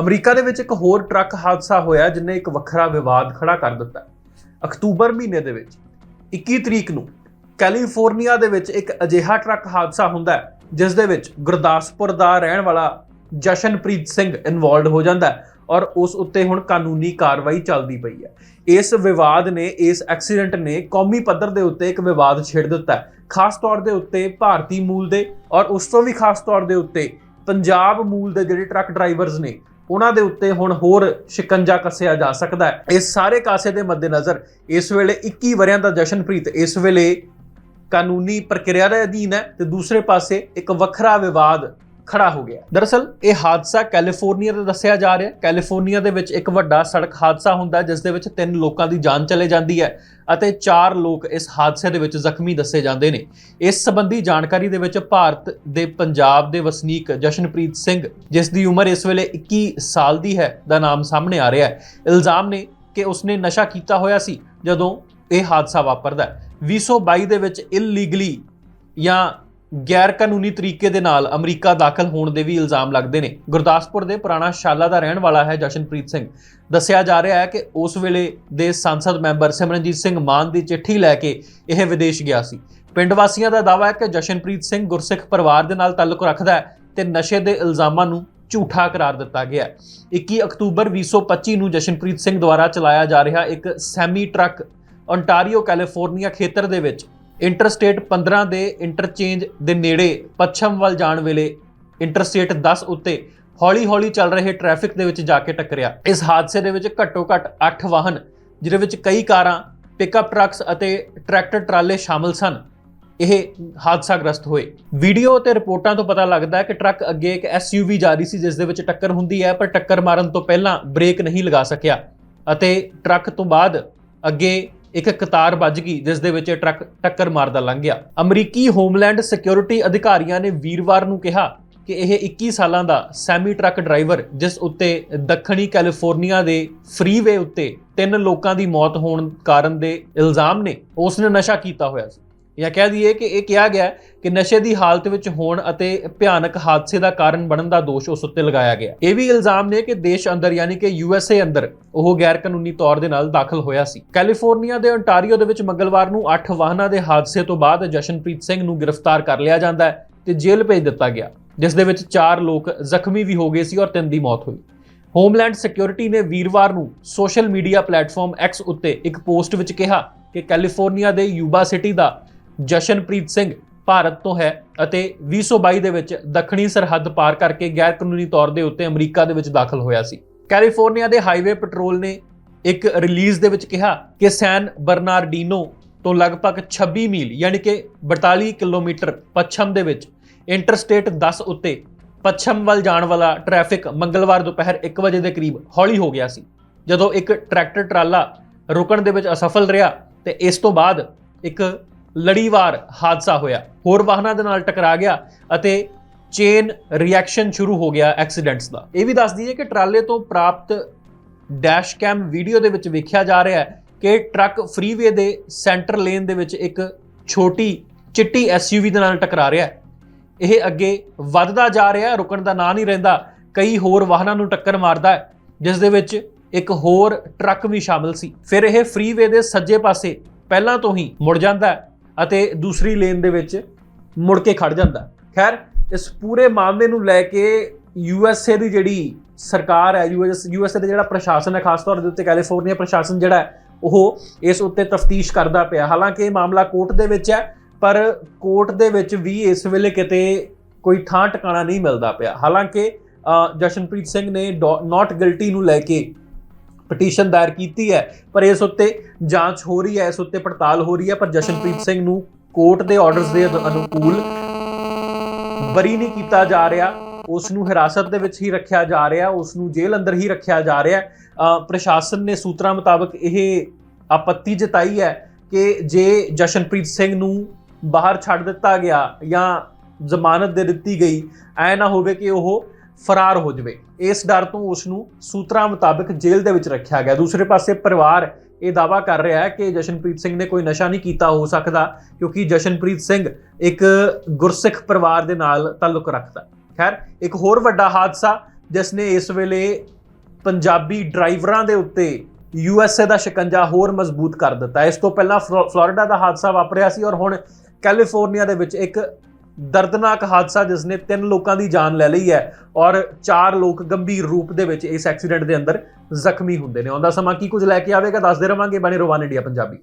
America ਦੇ ਵਿੱਚ ਇੱਕ ਹੋਰ ਟਰੱਕ ਹਾਦਸਾ ਹੋਇਆ ਜਿਨੇ ਇੱਕ ਵੱਖਰਾ ਵਿਵਾਦ ਖੜਾ ਕਰ ਦਿੱਤਾ। ਅਕਤੂਬਰ ਮਹੀਨੇ ਦੇ ਵਿੱਚ 21 ਤਰੀਕ ਨੂੰ ਕੈਲੀਫੋਰਨੀਆ ਦੇ ਵਿੱਚ ਇੱਕ ਅਜਿਹਾ ਟਰੱਕ ਹਾਦਸਾ ਹੁੰਦਾ ਜਿਸ ਦੇ ਵਿੱਚ ਗੁਰਦਾਸਪੁਰ ਦਾ ਰਹਿਣ ਵਾਲਾ ਜਸ਼ਨਪ੍ਰੀਤ ਸਿੰਘ ਇਨਵੋਲਡ ਹੋ ਜਾਂਦਾ ਹੈ ਔਰ ਉਸ ਉੱਤੇ ਹੁਣ ਕਾਨੂੰਨੀ ਕਾਰਵਾਈ ਚੱਲਦੀ ਪਈ ਹੈ। ਇਸ ਵਿਵਾਦ ਨੇ, ਇਸ ਐਕਸੀਡੈਂਟ ਨੇ ਕੌਮੀ ਪੱਧਰ ਦੇ ਉੱਤੇ ਇੱਕ ਵਿਵਾਦ ਛੇੜ ਦਿੱਤਾ ਖਾਸ ਤੌਰ ਦੇ ਉੱਤੇ ਭਾਰਤੀ ਮੂਲ ਦੇ ਔਰ ਉਸ ਤੋਂ ਵੀ ਖਾਸ ਤੌਰ ਦੇ ਉੱਤੇ ਪੰਜਾਬ ਮੂਲ ਦੇ ਜਿਹੜੇ ਟਰੱਕ ਡਰਾਈਵਰਸ ਨੇ ਉਹਨਾਂ ਦੇ ਉੱਤੇ ਹੁਣ ਹੋਰ ਸ਼ਿਕੰਜਾ ਕੱਸਿਆ ਜਾ ਸਕਦਾ ਹੈ। ਇਸ ਸਾਰੇ ਕਾਸੇ ਦੇ ਮੱਦੇਨਜ਼ਰ ਇਸ ਵੇਲੇ 21 ਵਰਿਆਂ ਦਾ ਜਸ਼ਨਪ੍ਰੀਤ ਇਸ ਵੇਲੇ ਕਾਨੂੰਨੀ ਪ੍ਰਕਿਰਿਆ ਦੇ ਅਧੀਨ ਹੈ ਤੇ ਦੂਸਰੇ ਪਾਸੇ ਇੱਕ ਵੱਖਰਾ ਵਿਵਾਦ ਖੜਾ ਹੋ ਗਿਆ। ਦਰਅਸਲ, ਇਹ ਹਾਦਸਾ ਕੈਲੀਫੋਰਨੀਆ ਦਾ ਦੱਸਿਆ ਜਾ ਰਿਹਾ ਹੈ। ਕੈਲੀਫੋਰਨੀਆ ਦੇ ਵਿੱਚ ਇੱਕ ਵੱਡਾ ਸੜਕ ਹਾਦਸਾ ਹੁੰਦਾ ਜਿਸ ਦੇ ਵਿੱਚ ਤਿੰਨ ਲੋਕਾਂ ਦੀ ਜਾਨ ਚਲੇ ਜਾਂਦੀ ਹੈ ਅਤੇ ਚਾਰ ਲੋਕ ਇਸ ਹਾਦਸੇ ਦੇ ਵਿੱਚ ਜ਼ਖਮੀ ਦੱਸੇ ਜਾਂਦੇ ਨੇ। ਇਸ ਸੰਬੰਧੀ ਜਾਣਕਾਰੀ ਦੇ ਵਿੱਚ ਭਾਰਤ ਦੇ ਪੰਜਾਬ ਦੇ ਵਸਨੀਕ ਜਸ਼ਨਪ੍ਰੀਤ ਸਿੰਘ, ਜਿਸ ਦੀ ਉਮਰ ਇਸ ਵੇਲੇ 21 ਸਾਲ ਦੀ ਹੈ, ਦਾ ਨਾਮ ਸਾਹਮਣੇ ਆ ਰਿਹਾ ਹੈ। ਇਲਜ਼ਾਮ ਨੇ ਕਿ ਉਸਨੇ ਨਸ਼ਾ ਕੀਤਾ ਹੋਇਆ ਸੀ ਜਦੋਂ ਇਹ ਹਾਦਸਾ ਵਾਪਰਦਾ ਹੈ। 2022 ਦੇ ਵਿੱਚ ਇਲੀਗਲੀ ਜਾਂ ਗੈਰ ਕਾਨੂੰਨੀ ਤਰੀਕੇ ਦੇ ਨਾਲ ਅਮਰੀਕਾ ਦਾਖਲ ਹੋਣ ਦੇ ਵੀ ਇਲਜ਼ਾਮ ਲੱਗਦੇ ਨੇ। ਗੁਰਦਾਸਪੁਰ ਦੇ ਪੁਰਾਣਾ ਸ਼ਾਲਾ ਦਾ ਰਹਿਣ ਵਾਲਾ ਹੈ ਜਸ਼ਨਪ੍ਰੀਤ ਸਿੰਘ। ਦੱਸਿਆ ਜਾ ਰਿਹਾ ਹੈ ਕਿ ਉਸ ਵੇਲੇ ਦੇ ਸੰਸਦ ਮੈਂਬਰ ਸਿਮਰਨਜੀਤ ਸਿੰਘ ਮਾਨ ਦੀ ਚਿੱਠੀ ਲੈ ਕੇ ਇਹ ਵਿਦੇਸ਼ ਗਿਆ ਸੀ। ਪਿੰਡ ਵਾਸੀਆਂ ਦਾ ਦਾਅਵਾ ਹੈ ਕਿ ਜਸ਼ਨਪ੍ਰੀਤ ਸਿੰਘ ਗੁਰਸਿੱਖ ਪਰਿਵਾਰ ਦੇ ਨਾਲ ਤਾਲੁਕ ਰੱਖਦਾ ਹੈ ਤੇ ਨਸ਼ੇ ਦੇ ਇਲਜ਼ਾਮਾਂ ਨੂੰ ਝੂਠਾ ਕਰਾਰ ਦਿੱਤਾ ਗਿਆ ਹੈ। 21 ਅਕਤੂਬਰ 2025 ਨੂੰ ਜਸ਼ਨਪ੍ਰੀਤ ਸਿੰਘ ਦੁਆਰਾ ਚਲਾਇਆ ਜਾ ਰਿਹਾ ਇੱਕ ਸੈਮੀ ਟਰੱਕ ਓਨਟਾਰੀਓ ਕੈਲੀਫੋਰਨੀਆ ਖੇਤਰ ਦੇ ਵਿੱਚ ਇੰਟਰਸਟੇਟ 15 ਦੇ ਇੰਟਰਚੇਂਜ ਦੇ ਨੇੜੇ ਪੱਛਮ ਵੱਲ ਜਾਣ ਵੇਲੇ ਇੰਟਰਸਟੇਟ 10 ਉੱਤੇ ਹੌਲੀ-ਹੌਲੀ ਚੱਲ ਰਹੇ ਟ੍ਰੈਫਿਕ ਦੇ ਵਿੱਚ ਜਾ ਕੇ ਟੱਕਰਿਆ। ਇਸ ਹਾਦਸੇ ਦੇ ਵਿੱਚ ਘੱਟੋ-ਘੱਟ 8 ਵਾਹਨ, ਜਿਹਦੇ ਵਿੱਚ ਕਈ ਕਾਰਾਂ ਪਿਕਅਪ ਟਰੱਕਸ ਅਤੇ ਟਰੈਕਟਰ ਟਰਾਲੇ ਸ਼ਾਮਲ ਸਨ। ਇਹ ਹਾਦਸਾਗ੍ਰਸਤ ਹੋਏ। ਵੀਡੀਓ ਤੇ ਰਿਪੋਰਟਾਂ ਤੋਂ ਪਤਾ ਲੱਗਦਾ ਹੈ ਕਿ ਟਰੱਕ ਅੱਗੇ ਇੱਕ ਐਸਯੂਵੀ ਜਾ ਰਹੀ ਸੀ, ਜਿਸ ਦੇ ਵਿੱਚ ਟੱਕਰ ਹੁੰਦੀ ਹੈ, ਪਰ ਟੱਕਰ ਮਾਰਨ ਤੋਂ ਪਹਿਲਾਂ ਬ੍ਰੇਕ ਨਹੀਂ ਲਗਾ ਸਕਿਆ। ਅਤੇ ਟਰੱਕ ਤੋਂ ਬਾਅਦ ਅੱਗੇ ਇੱਕ ਕਤਾਰ ਵੱਜ ਗਈ, ਜਿਸ ਦੇ ਵਿੱਚ ਇਹ ਟਰੱਕ ਟੱਕਰ ਮਾਰਦਾ ਲੰਘ ਗਿਆ। ਅਮਰੀਕੀ ਹੋਮਲੈਂਡ ਸਿਕਿਉਰਿਟੀ ਅਧਿਕਾਰੀਆਂ ਨੇ ਵੀਰਵਾਰ ਨੂੰ ਕਿਹਾ ਕਿ ਇਹ 21 ਸਾਲਾਂ ਦਾ ਸੈਮੀ ਟਰੱਕ ਡਰਾਈਵਰ, ਜਿਸ ਉੱਤੇ ਦੱਖਣੀ ਕੈਲੀਫੋਰਨੀਆ ਦੇ ਫਰੀਵੇ ਉੱਤੇ ਤਿੰਨ ਲੋਕਾਂ ਦੀ ਮੌਤ ਹੋਣ ਕਾਰਨ ਦੇ ਇਲਜ਼ਾਮ ਨੇ, ਉਸ ਨੇ ਨਸ਼ਾ ਕੀਤਾ ਹੋਇਆ ਸੀ। ਜਾਂ ਕਹਿ ਦਈਏ ਕਿ ਇਹ ਕਿਹਾ ਗਿਆ ਕਿ ਨਸ਼ੇ ਦੀ ਹਾਲਤ ਵਿੱਚ ਹੋਣ ਅਤੇ ਭਿਆਨਕ ਹਾਦਸੇ ਦਾ ਕਾਰਨ ਬਣਨ ਦਾ ਦੋਸ਼ ਉਸ ਉੱਤੇ ਲਗਾਇਆ ਗਿਆ। ਇਹ ਵੀ ਇਲਜ਼ਾਮ ਨੇ ਕਿ ਦੇਸ਼ ਅੰਦਰ ਯਾਨੀ ਕਿ ਯੂਐਸਏ ਅੰਦਰ ਉਹ ਗੈਰ ਕਾਨੂੰਨੀ ਤੌਰ ਦੇ ਨਾਲ ਦਾਖਲ ਹੋਇਆ ਸੀ। ਕੈਲੀਫੋਰਨੀਆ ਦੇ ਓਨਟਾਰੀਓ ਦੇ ਵਿੱਚ ਮੰਗਲਵਾਰ ਨੂੰ 8 ਵਾਹਨਾਂ ਦੇ ਹਾਦਸੇ ਤੋਂ ਬਾਅਦ ਜਸ਼ਨਪ੍ਰੀਤ ਸਿੰਘ ਨੂੰ ਗ੍ਰਿਫਤਾਰ ਕਰ ਲਿਆ ਜਾਂਦਾ ਹੈ ਤੇ ਜੇਲ੍ਹ ਭੇਜ ਦਿੱਤਾ ਗਿਆ, ਜਿਸ ਦੇ ਵਿੱਚ 4 ਲੋਕ ਜ਼ਖਮੀ ਵੀ ਹੋ ਗਏ ਸੀ ਔਰ ਤਿੰਨ ਦੀ ਮੌਤ ਹੋਈ। ਹੋਮਲੈਂਡ ਸਿਕਿਉਰਿਟੀ ਨੇ ਵੀਰਵਾਰ ਨੂੰ ਸੋਸ਼ਲ ਮੀਡੀਆ ਪਲੇਟਫਾਰਮ X ਉੱਤੇ ਇੱਕ ਪੋਸਟ ਵਿੱਚ ਕਿਹਾ ਕਿ ਕੈਲੀਫੋਰਨੀਆ ਦੇ ਯੂਬਾ ਸਿਟੀ ਦਾ ਜਸ਼ਨਪ੍ਰੀਤ ਸਿੰਘ ਭਾਰਤ ਤੋਂ ਹੈ ਅਤੇ 2022 ਦੇ ਵਿੱਚ ਦੱਖਣੀ ਸਰਹੱਦ ਪਾਰ ਕਰਕੇ ਗੈਰ ਕਾਨੂੰਨੀ ਤੌਰ ਦੇ ਉੱਤੇ ਅਮਰੀਕਾ ਦੇ ਵਿੱਚ ਦਾਖਲ ਹੋਇਆ ਸੀ। ਕੈਲੀਫੋਰਨੀਆ ਦੇ ਹਾਈਵੇ ਪੈਟਰੋਲ ਨੇ ਇੱਕ ਰਿਲੀਜ਼ ਦੇ ਵਿੱਚ ਕਿਹਾ ਕਿ ਸੈਨ ਬਰਨਾਰਡੀਨੋ ਤੋਂ ਲਗਭਗ 26 ਮੀਲ ਯਾਨੀ ਕਿ 42 ਕਿਲੋਮੀਟਰ ਪੱਛਮ ਦੇ ਵਿੱਚ ਇੰਟਰਸਟੇਟ 10 ਉੱਤੇ ਪੱਛਮ ਵੱਲ ਜਾਣ ਵਾਲਾ ਟ੍ਰੈਫਿਕ ਮੰਗਲਵਾਰ ਦੁਪਹਿਰ 1 ਵਜੇ ਦੇ ਕਰੀਬ ਹੌਲੀ ਹੋ ਗਿਆ ਸੀ। ਜਦੋਂ ਇੱਕ ਟਰੈਕਟਰ ਟਰਾਲਾ ਰੁਕਣ ਦੇ ਵਿੱਚ ਅਸਫਲ ਰਿਹਾ ਤੇ ਇਸ ਤੋਂ ਬਾਅਦ ਇੱਕ ਲੜੀਵਾਰ ਹਾਦਸਾ ਹੋਇਆ। ਹੋਰ ਵਾਹਨਾਂ ਦੇ ਨਾਲ ਟਕਰਾ ਗਿਆ ਅਤੇ ਚੇਨ ਰਿਐਕਸ਼ਨ ਸ਼ੁਰੂ ਹੋ ਗਿਆ ਐਕਸੀਡੈਂਟਸ ਦਾ। ਇਹ ਵੀ ਦੱਸ ਦਈਏ ਕਿ ਟਰਾਲੇ ਤੋਂ ਪ੍ਰਾਪਤ ਡੈਸ਼ ਕੈਮ ਵੀਡੀਓ ਦੇ ਵਿੱਚ ਵੇਖਿਆ ਜਾ ਰਿਹਾ ਹੈ ਕਿ ਟਰੱਕ ਫਰੀਵੇ ਦੇ ਸੈਂਟਰ ਲੇਨ ਦੇ ਵਿੱਚ ਇੱਕ ਛੋਟੀ ਚਿੱਟੀ ਐਸਯੂਵੀ ਦੇ ਨਾਲ ਟਕਰਾ ਰਿਹਾ ਹੈ। ਇਹ ਅੱਗੇ ਵੱਧਦਾ ਜਾ ਰਿਹਾ ਹੈ, ਰੁਕਣ ਦਾ ਨਾਂ ਨਹੀਂ ਰਹਿੰਦਾ। ਕਈ ਹੋਰ ਵਾਹਨਾਂ ਨੂੰ ਟੱਕਰ ਮਾਰਦਾ ਹੈ, ਜਿਸ ਦੇ ਵਿੱਚ ਇੱਕ ਹੋਰ ਟਰੱਕ ਵੀ ਸ਼ਾਮਲ ਸੀ। ਫਿਰ ਇਹ ਫਰੀਵੇ ਦੇ ਸੱਜੇ ਪਾਸੇ ਪਹਿਲਾਂ ਤੋਂ ਹੀ ਮੁੜ ਜਾਂਦਾ ਹੈ। ਅਤੇ ਦੂਸਰੀ ਲੇਨ ਦੇ ਵਿੱਚ ਮੁੜ ਕੇ ਖੜ ਜਾਂਦਾ। ਖੈਰ, ਇਸ ਪੂਰੇ ਮਾਮਲੇ ਨੂੰ ਲੈ ਕੇ ਯੂਐਸਏ ਦੀ ਜਿਹੜੀ ਸਰਕਾਰ ਹੈ ਯੂਐਸ ਯੂਐਸਏ ਦਾ ਜਿਹੜਾ ਪ੍ਰਸ਼ਾਸਨ ਹੈ, ਖਾਸ ਤੌਰ ਦੇ ਉੱਤੇ ਕੈਲੀਫੋਰਨੀਆ ਪ੍ਰਸ਼ਾਸਨ ਜਿਹੜਾ ਹੈ, ਉਹ ਇਸ ਉੱਤੇ ਤਫਤੀਸ਼ ਕਰਦਾ ਪਿਆ। ਹਾਲਾਂਕਿ ਇਹ ਮਾਮਲਾ ਕੋਰਟ ਦੇ ਵਿੱਚ ਹੈ, ਪਰ ਕੋਰਟ ਦੇ ਵਿੱਚ ਵੀ ਇਸ ਵੇਲੇ ਕਿਤੇ ਕੋਈ ਥਾਂ ਟਿਕਾਣਾ ਨਹੀਂ ਮਿਲਦਾ ਪਿਆ। ਹਾਲਾਂਕਿ ਜਸ਼ਨਪ੍ਰੀਤ ਸਿੰਘ ਨੇ ਨਾਟ ਗਿਲਟੀ ਨੂੰ ਲੈ ਕੇ ਪਟੀਸ਼ਨ ਦਾਇਰ ਕੀਤੀ ਹੈ, ਪਰ ਇਸ ਉੱਤੇ ਜਾਂਚ ਹੋ ਰਹੀ ਹੈ, ਇਸ ਉੱਤੇ ਪੜਤਾਲ ਹੋ ਰਹੀ ਹੈ, ਪਰ ਜਸ਼ਨਪ੍ਰੀਤ ਸਿੰਘ ਨੂੰ ਕੋਰਟ ਦੇ ਆਰਡਰਸ ਦੇ ਅਨੁਕੂਲ ਬਰੀ ਨਹੀਂ ਕੀਤਾ ਜਾ ਰਿਹਾ, ਉਸ ਨੂੰ ਹਿਰਾਸਤ ਦੇ ਵਿੱਚ ਹੀ ਰੱਖਿਆ ਜਾ ਰਿਹਾ, ਉਸ ਨੂੰ ਜੇਲ੍ਹ ਅੰਦਰ ਹੀ ਰੱਖਿਆ ਜਾ ਰਿਹਾ। ਪ੍ਰਸ਼ਾਸਨ ਨੇ ਸੂਤਰਾਂ ਮੁਤਾਬਕ ਇਹ ਆਪੱਤੀ ਜਤਾਈ ਹੈ ਕਿ ਜੇ ਜਸ਼ਨਪ੍ਰੀਤ ਸਿੰਘ ਨੂੰ ਬਾਹਰ ਛੱਡ ਦਿੱਤਾ ਗਿਆ ਜਾਂ ਜ਼ਮਾਨਤ ਦੇ ਦਿੱਤੀ ਗਈ, ਐ ਨਾ ਹੋਵੇ ਕਿ ਉਹ ਫਰਾਰ ਹੋ ਜਾਵੇ। ਇਸ ਡਰ ਤੋਂ ਉਸ ਨੂੰ ਸੂਤਰਾਂ ਮੁਤਾਬਕ ਜੇਲ੍ਹ ਦੇ ਵਿੱਚ ਰੱਖਿਆ ਗਿਆ। ਦੂਸਰੇ ਪਾਸੇ ਪਰਿਵਾਰ ਇਹ ਦਾਵਾ ਕਰ ਰਿਹਾ ਹੈ ਕਿ ਜਸ਼ਨਪ੍ਰੀਤ ਸਿੰਘ ਨੇ ਕੋਈ ਨਸ਼ਾ ਨਹੀਂ ਕੀਤਾ ਹੋ ਸਕਦਾ, ਕਿਉਂਕਿ ਜਸ਼ਨਪ੍ਰੀਤ ਸਿੰਘ ਇੱਕ ਗੁਰਸਿੱਖ ਪਰਿਵਾਰ ਦੇ ਨਾਲ ਤਾਲੁਕ ਰੱਖਦਾ ਖੈਰ, ਇੱਕ ਹੋਰ ਵੱਡਾ ਹਾਦਸਾ ਜਿਸ ਨੇ ਇਸ ਵੇਲੇ ਪੰਜਾਬੀ ਡਰਾਈਵਰਾਂ ਦੇ ਉੱਤੇ ਯੂਐਸਏ ਦਾ ਸ਼ਿਕੰਜਾ ਹੋਰ ਮਜ਼ਬੂਤ ਕਰ ਦਿੱਤਾ ਇਸ ਤੋਂ ਪਹਿਲਾਂ ਫਲੋ- ਫਲੋਰੀਡਾ ਦਾ ਹਾਦਸਾ ਵਾਪਰਿਆ ਸੀ ਔਰ ਹੁਣ ਕੈਲੀਫੋਰਨੀਆ ਦੇ ਵਿੱਚ ਇੱਕ ਦਰਦਨਾਕ ਹਾਦਸਾ ਜਿਸ ਨੇ ਤਿੰਨ ਲੋਕਾਂ ਦੀ ਜਾਨ ਲੈ ਲਈ ਹੈ ਔਰ ਚਾਰ ਲੋਕ ਗੰਭੀਰ ਰੂਪ ਦੇ ਵਿੱਚ ਇਸ ਐਕਸੀਡੈਂਟ ਦੇ ਅੰਦਰ ਜ਼ਖਮੀ ਹੁੰਦੇ ਨੇ। ਆਉਂਦਾ ਸਮਾਂ ਕੀ ਕੁਝ ਲੈ ਕੇ ਆਵੇਗਾ? ਦੱਸਦੇ ਰਵਾਂਗੇ। ਬਣੇ ਰਵਾਨ ਇੰਡੀਆ ਪੰਜਾਬੀ।